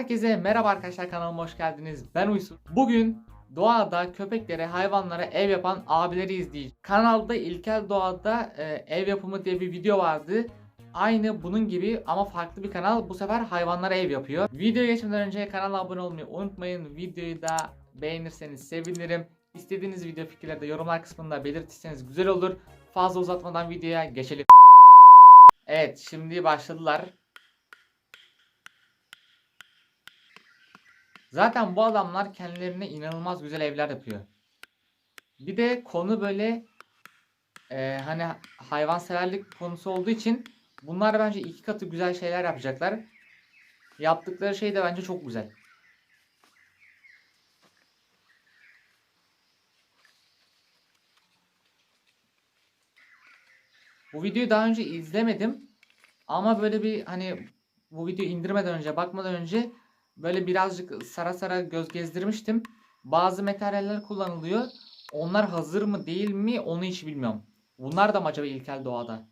Herkese merhaba arkadaşlar kanalıma hoş geldiniz. Ben Uysun. Bugün doğada köpeklere, hayvanlara ev yapan abileri izleyeceğiz. Kanalda İlkel Doğada e, ev yapımı diye bir video vardı. Aynı bunun gibi ama farklı bir kanal bu sefer hayvanlara ev yapıyor. Videoya geçmeden önce kanala abone olmayı unutmayın. Videoyu da beğenirseniz sevinirim. İstediğiniz video fikirleri de yorumlar kısmında belirtirseniz güzel olur. Fazla uzatmadan videoya geçelim. Evet şimdi başladılar. Zaten bu adamlar kendilerine inanılmaz güzel evler yapıyor. Bir de konu böyle e, hani hayvanseverlik konusu olduğu için bunlar bence iki katı güzel şeyler yapacaklar. Yaptıkları şey de bence çok güzel. Bu videoyu daha önce izlemedim. Ama böyle bir hani bu videoyu indirmeden önce bakmadan önce böyle birazcık sara sara göz gezdirmiştim. Bazı materyaller kullanılıyor. Onlar hazır mı değil mi onu hiç bilmiyorum. Bunlar da mı acaba ilkel doğada?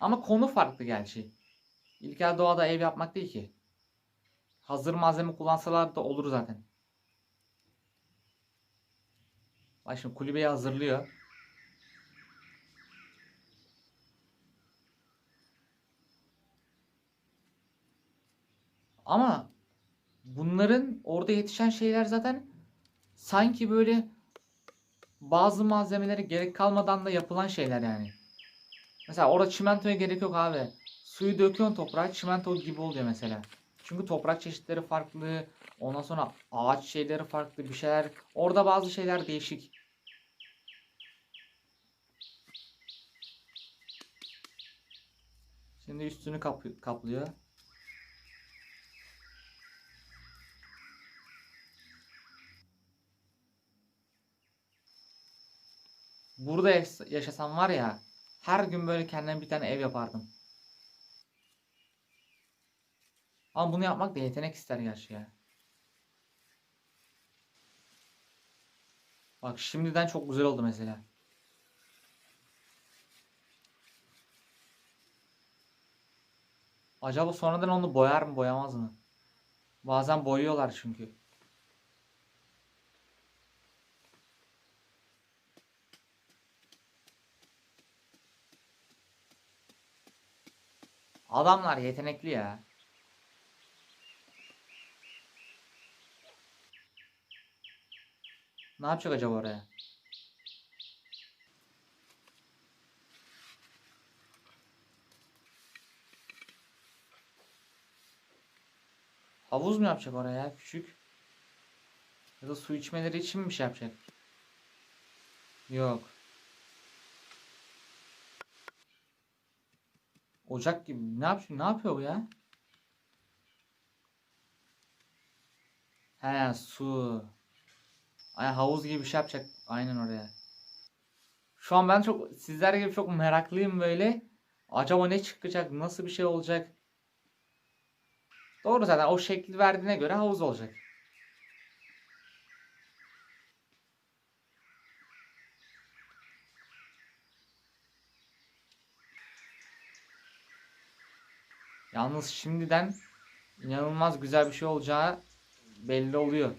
Ama konu farklı gerçi. İlkel doğada ev yapmak değil ki. Hazır malzeme kullansalar da olur zaten. Bak şimdi kulübeyi hazırlıyor. Ama bunların orada yetişen şeyler zaten sanki böyle bazı malzemelere gerek kalmadan da yapılan şeyler yani. Mesela orada çimentoya gerek yok abi. Suyu döküyorsun toprağa çimento gibi oluyor mesela. Çünkü toprak çeşitleri farklı. Ondan sonra ağaç şeyleri farklı bir şeyler. Orada bazı şeyler değişik. Şimdi üstünü kap- kaplıyor. Burada yaş- yaşasam var ya her gün böyle kendime bir tane ev yapardım. Ama bunu yapmak da yetenek ister gerçi ya. Bak şimdiden çok güzel oldu mesela. Acaba sonradan onu boyar mı boyamaz mı? Bazen boyuyorlar çünkü. Adamlar yetenekli ya. Ne yapacak acaba oraya? Havuz mu yapacak oraya küçük? Ya da su içmeleri için mi bir şey yapacak? Yok. Ocak gibi. Ne yapıyor? Ne yapıyor bu ya? He su. Ay havuz gibi bir şey yapacak aynen oraya. Şu an ben çok sizler gibi çok meraklıyım böyle. Acaba ne çıkacak? Nasıl bir şey olacak? Doğru zaten o şekli verdiğine göre havuz olacak. Yalnız şimdiden inanılmaz güzel bir şey olacağı belli oluyor.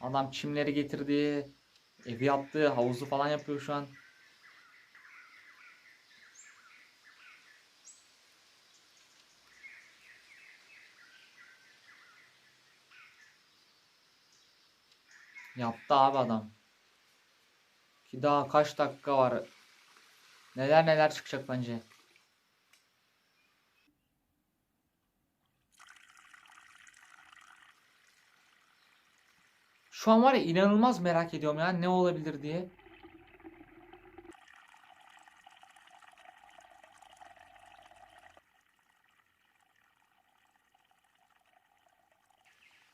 Adam çimleri getirdi, evi yaptı, havuzu falan yapıyor şu an. Yaptı abi adam. Ki daha kaç dakika var. Neler neler çıkacak bence. Şu an var ya inanılmaz merak ediyorum ya ne olabilir diye.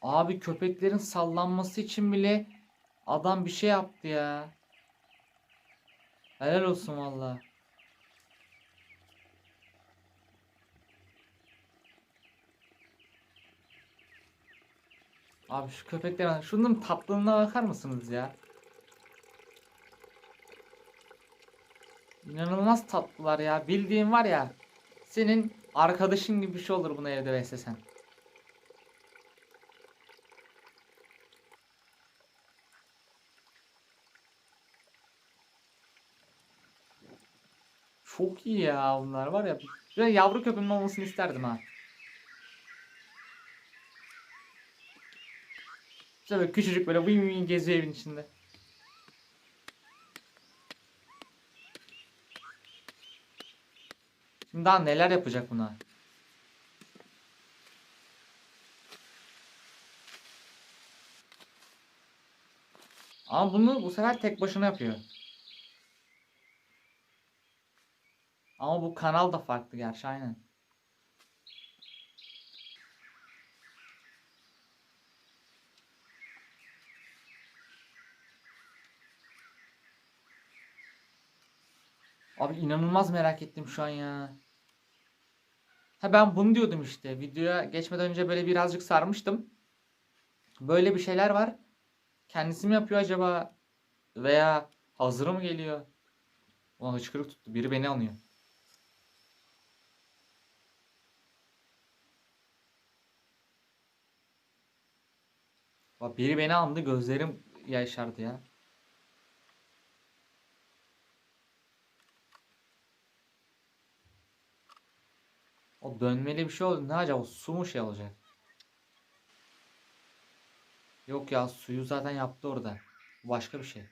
Abi köpeklerin sallanması için bile adam bir şey yaptı ya. Helal olsun valla. Abi şu köpekler şunun tatlılığına bakar mısınız ya? İnanılmaz tatlılar ya. Bildiğin var ya. Senin arkadaşın gibi bir şey olur bunu evde beslesen. Çok iyi ya bunlar var ya. Şöyle yavru köpeğimin olmasını isterdim ha. İşte böyle küçücük böyle vın vın geziyor evin içinde. Şimdi daha neler yapacak buna? Ama bunu bu sefer tek başına yapıyor. Ama bu kanal da farklı gerçi aynen. Abi inanılmaz merak ettim şu an ya. Ha ben bunu diyordum işte. Videoya geçmeden önce böyle birazcık sarmıştım. Böyle bir şeyler var. Kendisi mi yapıyor acaba? Veya hazır mı geliyor? Ulan hıçkırık tuttu. Biri beni anıyor. Bak biri beni andı. Gözlerim yaşardı ya. O dönmeli bir şey oldu. Ne acaba? Su mu şey olacak? Yok ya suyu zaten yaptı orada. Başka bir şey.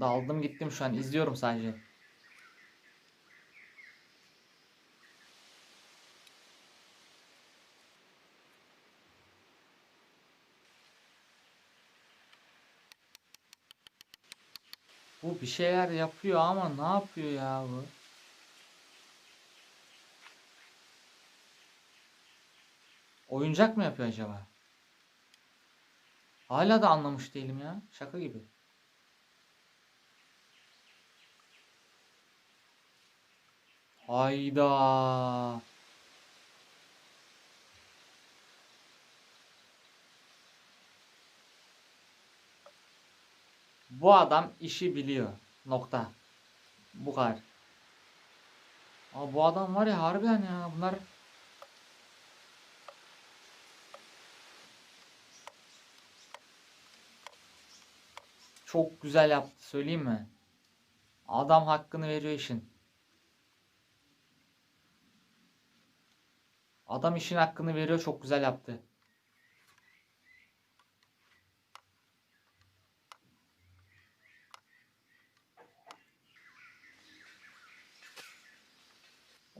Daldım gittim şu an izliyorum sadece. Bu bir şeyler yapıyor ama ne yapıyor ya bu? Oyuncak mı yapıyor acaba? Hala da anlamış değilim ya. Şaka gibi. Hayda. Bu adam işi biliyor. Nokta. Bu kadar. Aa, bu adam var ya harbiden ya bunlar çok güzel yaptı söyleyeyim mi? Adam hakkını veriyor işin. Adam işin hakkını veriyor çok güzel yaptı.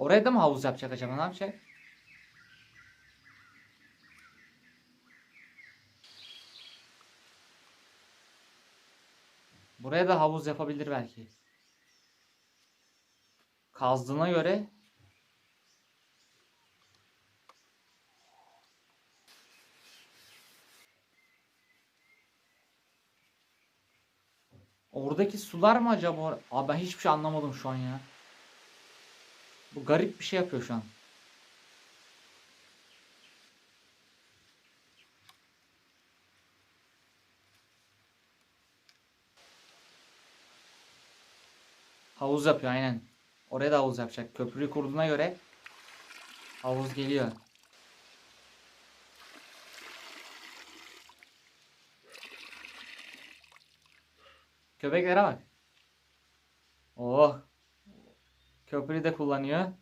Oraya da mı havuz yapacak acaba? Ne yapacak? Buraya da havuz yapabilir belki. Kazdığına göre Oradaki sular mı acaba? Abi ben hiçbir şey anlamadım şu an ya. Bu garip bir şey yapıyor şu an. Havuz yapıyor aynen. Oraya da havuz yapacak. Köprüyü kurduğuna göre havuz geliyor. Köpeklere bak. Oh. Köprüyü de kullanıyor.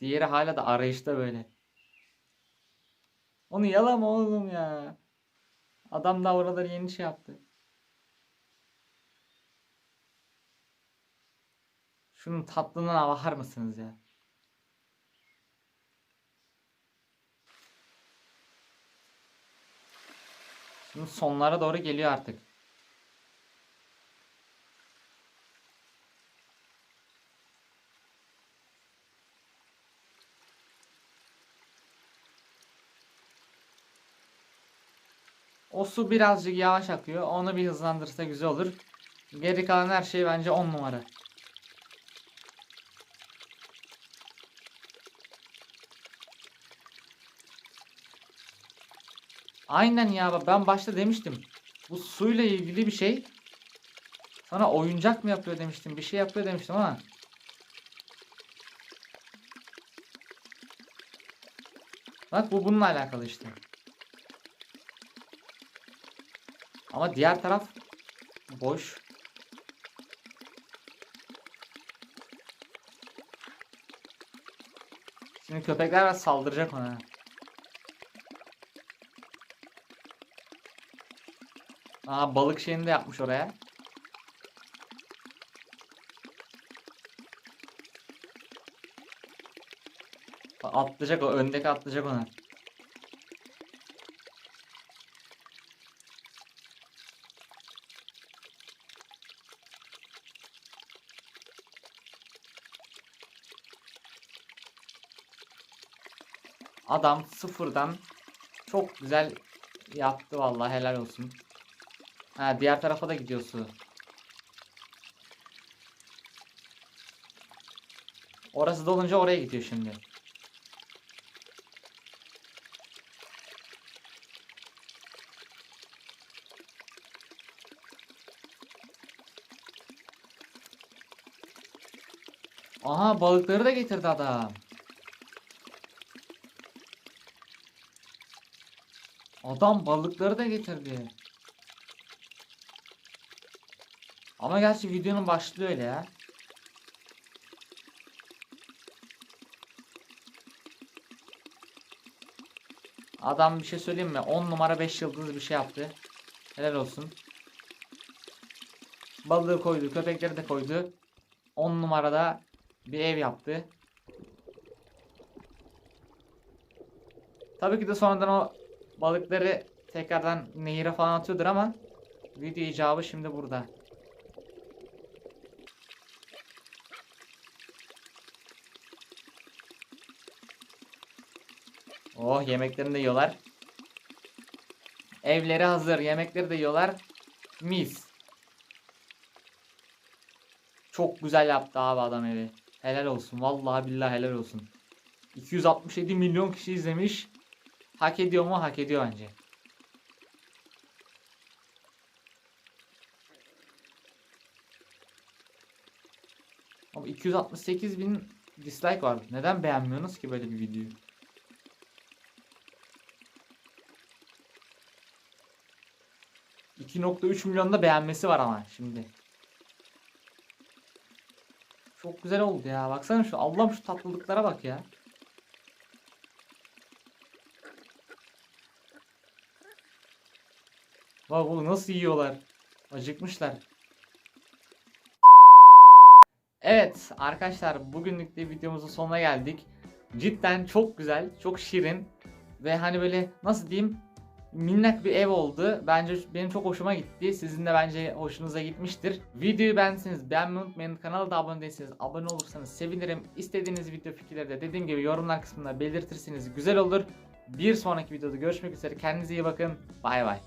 Diğeri hala da arayışta böyle. Onu yalama oğlum ya. Adam da oraları yeni şey yaptı. Şunun tatlılığına bakar mısınız ya? Şimdi sonlara doğru geliyor artık. O su birazcık yavaş akıyor. Onu bir hızlandırsa güzel olur. Geri kalan her şey bence 10 numara. Aynen ya bak ben başta demiştim. Bu suyla ilgili bir şey. Sana oyuncak mı yapıyor demiştim. Bir şey yapıyor demiştim ama. Bak bu bununla alakalı işte. Ama diğer taraf boş. Şimdi köpekler saldıracak ona. Aa balık şeyini de yapmış oraya. Atlayacak o öndeki atlayacak ona. Adam sıfırdan çok güzel yaptı vallahi helal olsun. Ha diğer tarafa da gidiyor su. Orası dolunca oraya gidiyor şimdi. Aha balıkları da getirdi adam. Adam balıkları da getirdi. Ama gerçi videonun başlığı öyle ya. Adam bir şey söyleyeyim mi? 10 numara 5 yıldız bir şey yaptı. Helal olsun. Balığı koydu, köpekleri de koydu. 10 numarada bir ev yaptı. Tabii ki de sonradan o balıkları tekrardan nehire falan atıyordur ama video icabı şimdi burada. Oh yemeklerini de yiyorlar. Evleri hazır. Yemekleri de yiyorlar. Mis. Çok güzel yaptı abi adam evi. Helal olsun. Vallahi billahi helal olsun. 267 milyon kişi izlemiş. Hak ediyor mu? Hak ediyor bence. Ama 268 bin dislike var. Neden beğenmiyorsunuz ki böyle bir videoyu? ...2.3 milyonda beğenmesi var ama şimdi. Çok güzel oldu ya. Baksana şu Allah'ım şu tatlılıklara bak ya. Bak bu nasıl yiyorlar. Acıkmışlar. Evet arkadaşlar bugünlük de videomuzun sonuna geldik. Cidden çok güzel, çok şirin ve hani böyle nasıl diyeyim minnak bir ev oldu. Bence benim çok hoşuma gitti. Sizin de bence hoşunuza gitmiştir. Videoyu beğendiyseniz beğenmeyi unutmayın. Kanala da abone değilseniz abone olursanız sevinirim. İstediğiniz video fikirleri de dediğim gibi yorumlar kısmında belirtirseniz güzel olur. Bir sonraki videoda görüşmek üzere. Kendinize iyi bakın. Bay bay.